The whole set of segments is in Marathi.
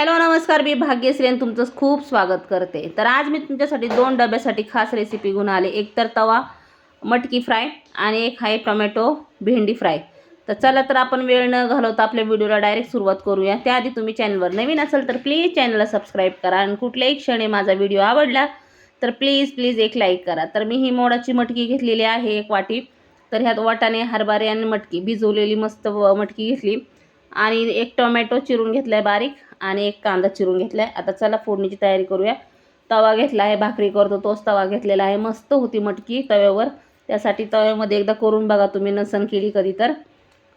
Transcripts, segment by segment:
हॅलो नमस्कार मी भाग्यश्री तुमचं खूप स्वागत करते. तर आज मी तुमच्यासाठी दोन डब्यासाठी खास रेसिपी घेऊन आले. एक तर तवा मटकी फ्राय आणि एक आहे टोमॅटो भेंडी फ्राय. तर चला तर आपण वेळ न घालवता आपल्या व्हिडिओला डायरेक्ट सुरुवात करूया. त्याआधी तुम्ही चॅनलवर नवीन असेल तर प्लीज चॅनलला सबस्क्राईब करा आणि कुठल्याही क्षणी माझा व्हिडिओ आवडला तर प्लीज प्लीज एक लाईक करा. तर मी ही मोडाची मटकी घेतलेली आहे एक वाटी. तर ह्यात वाटाणे हरभरे आणि मटकी. भिजवलेली मस्त मटकी घेतली. आणि एक टोमॅटो चिरून घेतला आहे बारीक. आणि एक कांदा चिरून घेतला आहे आता चला फोडणीची तयारी करूया. तवा घेतला आहे भाकरी करतो तोच तवा घेतलेला आहे. मस्त होती मटकी तव्यावर. त्यासाठी तव्यामध्ये एकदा करून बघा तुम्ही नसन केली कधी तर.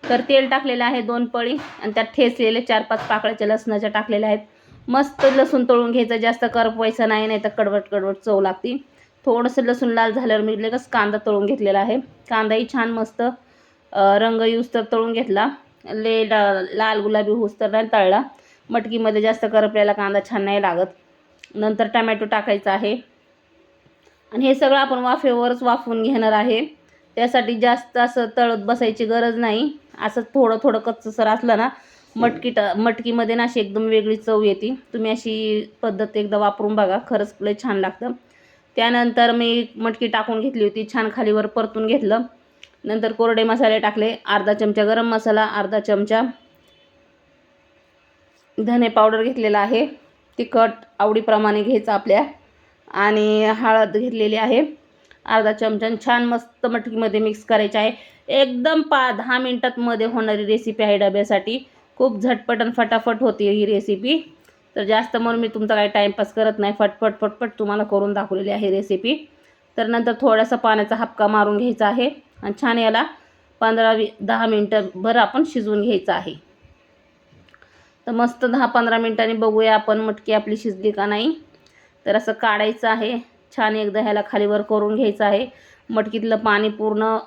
तर तेल टाकलेलं आहे दोन पळी आणि त्यात ठेचलेले चार पाच पाकळ्याच्या लसणाच्या टाकलेल्या आहेत. मस्त लसूण तळून घ्यायचं जास्त करपवायचं नाही नाही तर कडवट कडवट चव लागते. थोडंसं लसूण लाल झाल्यावर मी लगेच कांदा तळून घेतलेला आहे. कांदाही छान मस्त रंग यूज तर तळून घेतला. ले लाल गुलाबी होऊस तर नाही तळला. मटकीमध्ये जास्त करपल्याला कांदा छान नाही लागत. नंतर टमॅटो टाकायचा आहे. आणि हे सगळं आपण वाफेवरच वाफवून घेणार आहे. त्यासाठी जास्त असं तळत बसायची गरज नाही. असं थोडं थोडं कच्चसर असलं ना मटकी ट मटकीमध्ये ना अशी एकदम वेगळी चव येते. तुम्ही अशी पद्धत एकदा वापरून बघा खरंच लय छान लागतं. त्यानंतर मी मटकी टाकून घेतली होती छान खालीवर परतून घेतलं. नंतर कोरडे मसाले टाकले अर्धा चमचा गरम मसाला अर्धा चमचा धने पावडर घेतलेला आहे. तिखट आवडीप्रमाणे घ्यायचं आपल्या. आणि हळद घेतलेली आहे. अर्धा चमचा छान मस्त मटकीमध्ये मिक्स करायचे आहे. एकदम पा दहा मिनटातमध्ये होणारी रेसिपी आहे डब्यासाठी. खूप झटपट आणि फटाफट होती ही रेसिपी तर जास्त म्हणून मी तुमचा काही टाईमपास करत नाही. फटफट फटफट तुम्हाला करून दाखवलेली आहे रेसिपी तर नंतर थोडासा पाण्याचा हपका मारून घ्यायचा आहे. आणि छान याला पंधरा वी दहा मिनटं भर आपण शिजवून घ्यायचं आहे. तर मस्त दहा पंधरा मिनटांनी बघूया आपण मटकी आपली शिजली का नाही. तर असं काढायचं आहे. छान एकदा ह्याला खालीवर करून घ्यायचं आहे. मटकीतलं पाणी पूर्ण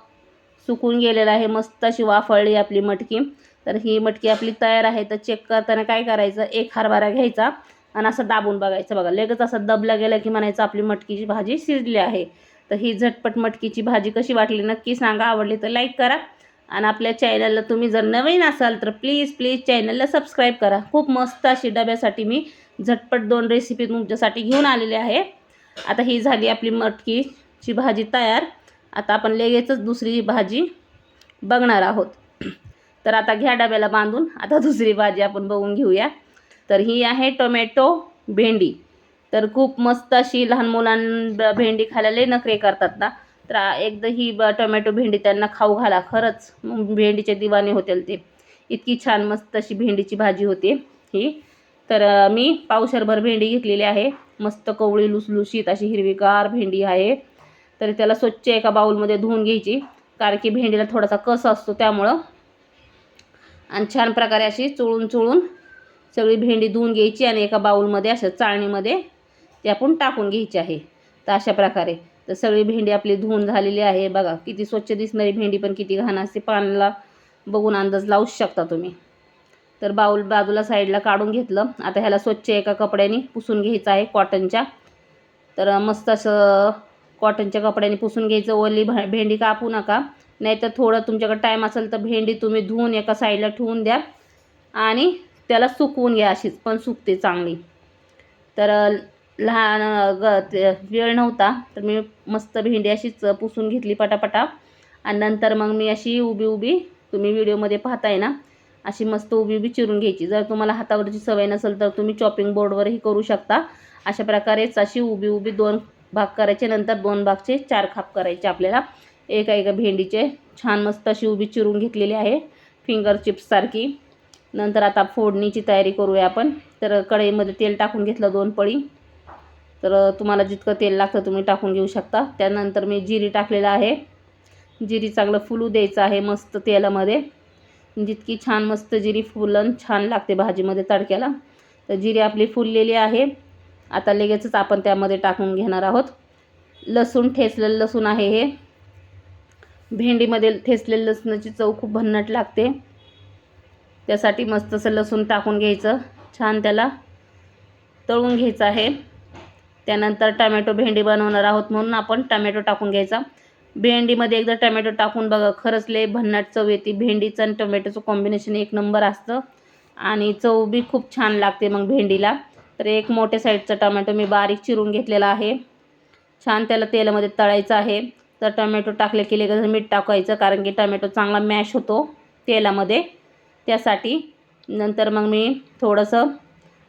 सुकून गेलेलं आहे. मस्त अशी वाफळली आपली मटकी. तर ही मटकी आपली तयार आहे. तर चेक करताना काय करायचं? एक हरभरा घ्यायचा आणि असं दाबून बघायचं. बघा लगेच असं दबला गेलं की म्हणायचं आपली मटकीची भाजी शिजली आहे. तर ही झटपट मटकीची भाजी कशी वाटली नक्की सांगा. आवडली तर लाईक करा. आणि आपल्या चॅनलला तुम्ही जर नवीन असाल तर प्लीज प्लीज चॅनलला सबस्क्राईब करा. खूप मस्त अशी डब्यासाठी मी झटपट दोन रेसिपी तुमच्यासाठी घेऊन आलेली आहे. आता ही झाली आपली मटकीची भाजी तयार. आता आपण लगेचच दुसरी भाजी बघणार आहोत. तर आता घ्या डब्याला बांधून. आता दुसरी भाजी आपण बघून घेऊया. तर ही आहे टोमॅटो भेंडी. तर खूप मस्त अशी लहान मुलां भेंडी खायला लय नखरे करतात ना. तर एकदा ही ब टोमॅटो भेंडी त्यांना खाऊ घाला खरंच. मग भेंडीचे दिवाने होतील ते. इतकी छान मस्त अशी भेंडीची भाजी होते ही. तर मी पावशरभर भेंडी घेतलेली आहे. मस्त कवळी लुसलुशीत अशी हिरवीगार भेंडी आहे. तर त्याला स्वच्छ एका बाऊलमध्ये धुवून घ्यायची कारण की भेंडीला थोडासा कस असतो त्यामुळं. आणि छान प्रकारे अशी चोळून चोळून सगळी भेंडी धुवून घ्यायची आणि एका बाऊलमध्ये अशा चाळणीमध्ये ते आपण टाकून घ्यायची आहे. तर अशा प्रकारे. तर सगळी भेंडी आपली धुवून झालेली आहे. बघा किती स्वच्छ दिसणारी भेंडी पण किती घाण असते. पाण्याला बघून अंदाज लावूच शकता तुम्ही. तर बाऊल बाजूला साईडला काढून घेतलं. आता ह्याला स्वच्छ एका कपड्याने पुसून घ्यायचं आहे कॉटनच्या. तर मस्त असं कॉटनच्या कपड्याने पुसून घ्यायचं. ओली भेंडी कापू नका. नाहीतर थोडं तुमच्याकडे टाईम असेल तर भेंडी तुम्ही धुवून एका साईडला ठेवून द्या. आणि त्याला सुकवून घ्या अशीच पण सुकते चांगली. तर लहान ग ते वेळ नव्हता. तर मी मस्त भेंडी अशीच पुसून घेतली पटापटा. आणि नंतर मग मी अशी उभी उभी तुम्ही व्हिडिओमध्ये पाहताय ना अशी मस्त उभी उभी चिरून घ्यायची. जर तुम्हाला हातावरची सवय नसेल तर तुम्ही चॉपिंग बोर्डवरही करू शकता. अशा प्रकारेच अशी उभी उभी दोन भाग करायचे. नंतर दोन भागचे चार खाप करायचे आपल्याला. एका एका भेंडीचे छान मस्त अशी उभी चिरून घेतलेली आहे. फिंगर चिप्ससारखी नंतर आता फोडणीची तयारी करूया आपण. तर कढईमध्ये तेल टाकून घेतलं दोन पळी. तर तुम्हाला जितकं तेल लागतं तुम्ही टाकून घेऊ शकता. त्यानंतर मी जिरी टाकलेलं आहे. जिरी चांगलं फुलू द्यायचं आहे मस्त तेलामध्ये. जितकी छान मस्त जिरी फुलन छान लागते भाजीमध्ये तडक्याला. तर जिरी आपली फुललेली आहे. आता लगेचच आपण त्यामध्ये टाकून घेणार आहोत. लसूण ठेचलेलं लसूण आहे हे. भेंडीमध्ये ठेचलेलं लसणाची चव खूप भन्नट लागते. त्यासाठी मस्त असं लसूण टाकून घ्यायचं. छान त्याला तळून घ्यायचं आहे. त्यानंतर टमॅटो भेंडी बनवणार आहोत म्हणून आपण टमॅटो टाकून घ्यायचा. भेंडीमध्ये एकदा टमॅटो टाकून बघा खरंच लय भन्नाट चव येते. भेंडीचं आणि टोमॅटोचं कॉम्बिनेशन एक नंबर असतं. आणि चव बी खूप छान लागते मग भेंडीला. तर एक मोठ्या साईडचा टमॅटो मी बारीक चिरून घेतलेला आहे. छान त्याला तेलामध्ये तळायचं आहे. तर टमॅटो टाकले की लगेच मीठ टाकायचं कारण की टमॅटो चांगला मॅश होतो तेलामध्ये. त्यासाठी नंतर मग मी थोडंसं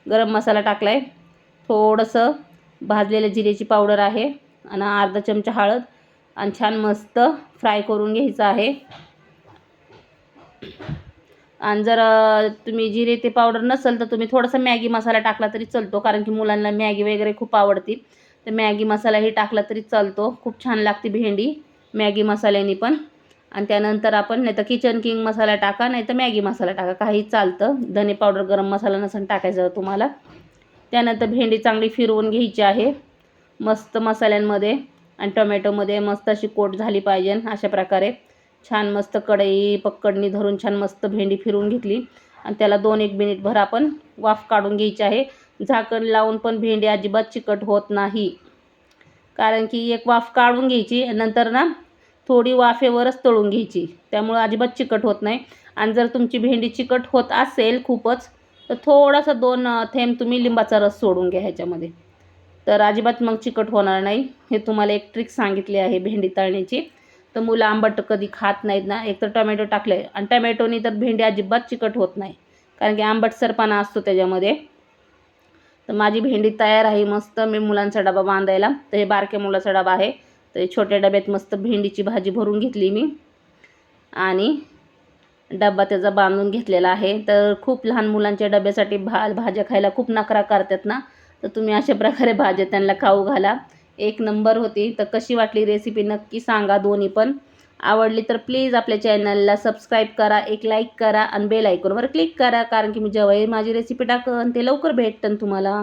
गरम मसाला टाकला आहे थोडंसं भाजलेल्या जिऱ्याची पावडर आहे आणि अर्धा चमचा हळद आणि छान मस्त फ्राय करून घ्यायचं आहे. आणि जर तुम्ही जिरे ते पावडर नसेल तर तुम्ही थोडासा मॅगी मसाला टाकला तरी चालतो कारण की मुलांना मॅगी वगैरे खूप आवडते तर मॅगी मसालाही टाकला तरी चालतो. खूप छान लागते भेंडी मॅगी मसाल्याने पण. आणि त्यानंतर आपण नाही तर किचन किंग मसाला टाका नाही तर मॅगी मसाला टाका. काही चालतं. धने पावडर गरम मसाला नसून टाकायचं तुम्हाला. त्यानंतर भेंडी चांगली फिरवून घ्यायची आहे. मस्त मसाल्यांमध्ये आणि टोमॅटोमध्ये मस्त अशी कोट झाली पाहिजे अशा प्रकारे. छान मस्त कढई पक्कडणी धरून छान मस्त भेंडी फिरवून घेतली. आणि त्याला दोन एक मिनिटभर आपण वाफ काढून घ्यायची आहे. झाकण लावून पण भेंडी अजिबात चिकट होत नाही. कारण की एक वाफ काढून घ्यायची नंतर ना थोडी वाफेवरच तळून घ्यायची. त्यामुळं अजिबात चिकट होत नाही. आणि जर तुमची भेंडी चिकट होत असेल खूपच तर थोडासा दोन थेंब तुम्ही लिंबाचा रस सोडून घ्या ह्याच्यामध्ये. तर अजिबात मग चिकट होणार नाही. हे तुम्हाला एक ट्रिक सांगितली आहे भेंडी तळण्याची. तर मुलं आंबट कधी खात नाहीत ना एक तर टोमॅटो टाकले आणि टोमॅटोनी तर भेंडी अजिबात चिकट होत नाही. कारण की आंबटसरपणा असतो त्याच्यामध्ये. तर माझी भेंडी तयार आहे मस्त. मी मुलांचा डबा बांधायला. तर हे बारक्या मुलाचा डबा आहे. तर हे छोट्या डब्यात मस्त भेंडीची भाजी भरून घेतली मी. आणि डबा त्याचा बांधून घेतलेला आहे. तर खूप लहान मुलांच्या डब्यासाठी भा भाज्या खायला खूप नखरा करतात ना. तर तुम्ही अशा प्रकारे भाज्या त्यांना खाऊ घाला. एक नंबर होती. तर कशी वाटली रेसिपी नक्की सांगा दोन्ही पण. आवडली तर प्लीज आपल्या चॅनलला सबस्क्राईब करा एक लाईक करा आणि बेल आयकॉनवर क्लिक करा. कारण की मी जेव्हाही माझी रेसिपी टाकन ते लवकर भेटतं तुम्हाला.